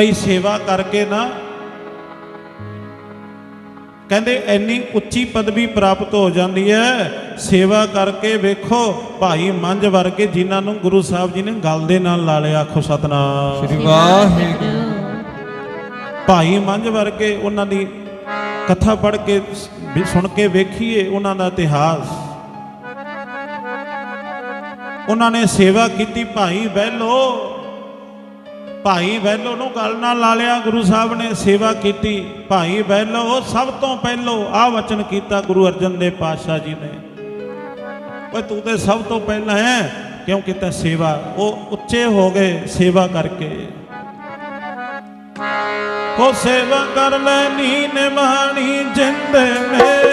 ਬਈ ਸੇਵਾ ਕਰਕੇ ਨਾ। ਕਹਿੰਦੇ ਇੰਨੀ ਉੱਚੀ ਪਦਵੀ ਪ੍ਰਾਪਤ ਹੋ ਜਾਂਦੀ ਹੈ। ਸੇਵਾ ਕਰਕੇ ਵੇਖੋ ਭਾਈ ਮੰਝ ਵਰਗੇ ਜਿਨ੍ਹਾਂ ਨੂੰ ਗੁਰੂ ਸਾਹਿਬ ਜੀ ਨੇ ਗਲ ਦੇ ਨਾਲ ਲਾ ਲਿਆ ਆਖੋ ਸਤਨਾਮ। ਸ੍ਰੀ ਵਾਹਿਗੁਰੂ। ਭਾਈ ਮੰਝ ਵਰਗੇ ਉਹਨਾਂ ਦੀ ਕਥਾ ਪੜ੍ਹ ਕੇ ਸੁਣ ਕੇ ਵੇਖੀਏ ਉਹਨਾਂ ਦਾ ਇਤਿਹਾਸ। ਉਹਨਾਂ ਨੇ ਸੇਵਾ ਕੀਤੀ ਭਾਈ ਬਹਿਲੋ ਭਾਈ ਬਹਿਲੋ ਨੂੰ ਗੱਲ ਨਾਲ ਲਾ ਲਿਆ, ਗੁਰੂ ਸਾਹਿਬ ਨੇ ਸੇਵਾ ਕੀਤੀ। ਭਾਈ ਬਹਿਲੋ ਉਹ ਸਭ ਤੋਂ ਪਹਿਲੋ ਆ ਵਚਨ ਕੀਤਾ ਗੁਰੂ ਅਰਜਨ ਦੇਵ ਪਾਤਸ਼ਾਹ ਜੀ ਨੇ। ਓਏ ਤੂੰ ਤੇ ਸਭ ਤੋਂ ਪਹਿਲਾਂ ਹੈ, ਕਿਉਂ ਕੀਤਾ ਸੇਵਾ? ਉਹ ਉੱਚੇ ਹੋ ਗਏ ਸੇਵਾ ਕਰਕੇ। ਉਹ ਸੇਵਾ ਕਰ ਲੈਣੀ ਨਿਮਾਣੀ ਜਿੰਦ ਮੇਰੀ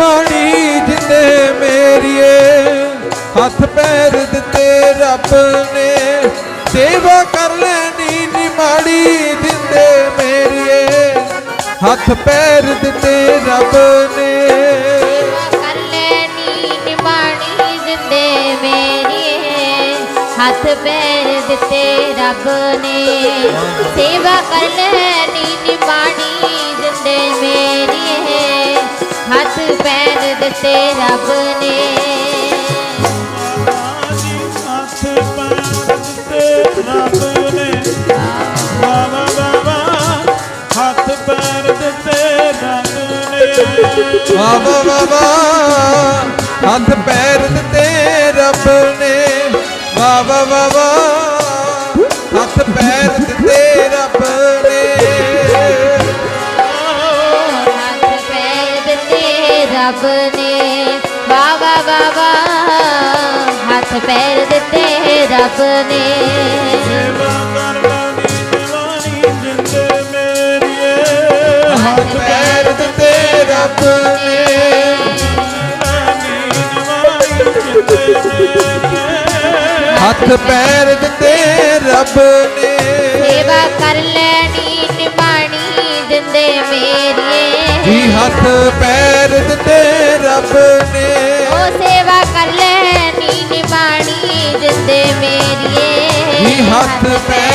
ਨੀਂਦ ਜਿੰਦੇ ਮੇਰੀਏ, ਹੱਥ ਪੈਰ ਦਿੱਤੇ ਰੱਬ ਨੇ। ਸੇਵਾ ਕਰ ਲੈਣੀ ਨੀਂਦ ਮਾੜੀ ਮੇਰੀਏ, ਹੱਥ ਪੈਰ ਦਿੱਤੇ ਰੱਬ ਨੇ। ਕਰ ਲੈਣੀ ਨਿਮਾਣੀ ਜਿੰਦੇ ਮੇਰੀ ਹੱਥ ਪੈਰ ਦਿੱਤੇ ਰੱਬ ਨੇ। ਸੇਵਾ ਕਰ ਲੈਣੀ ਨਿਮਾਣੀ ਦਿੱਤੇ ਰੱਬ ਨੇ ਜੀ ਹੱਥ ਪੈਰ ਦਿੱਤੇ ਰੱਬ ਨੇ ਬਾਬਾ ਬਾਬਾ ਹੱਥ ਪੈਰ ਦਿੱਤੇ ਰੱਬ ਨੇ। ਬਾਬਾ ਬਾਬਾ, ਹੱਥ ਪੈਰ ਦਿੱਤੇ ਰੱਬ ਨੇ। ਬਾਬਾ ਬਾਬਾ, ਹੱਥ ਪੈਰ ਦਿੱਤੇ ਰੱਬ ਨੇ ਵਾ ਹੱਥ ਪੈਰ ਦਿੱਤੇ ਰੱਬ ਨੇ। ਹੱਥ ਪੈਰ ਦਿੱਤੇ ਰੱਬ ਨੇ। ਹੱਥ ਪੈਰ ਦਿੱਤੇ ਰੱਬ ਨੇ। ਸੇਵਾ ਕਰ ਲੈਣੀ ਨਿਮਾਣੀ ਦਿੰਦੇ ਮੇਰੀਏ। ਜੀ ਹੱਥ ਪੈਰ ਲੈਣੀ ਨਿਮਾਣੀ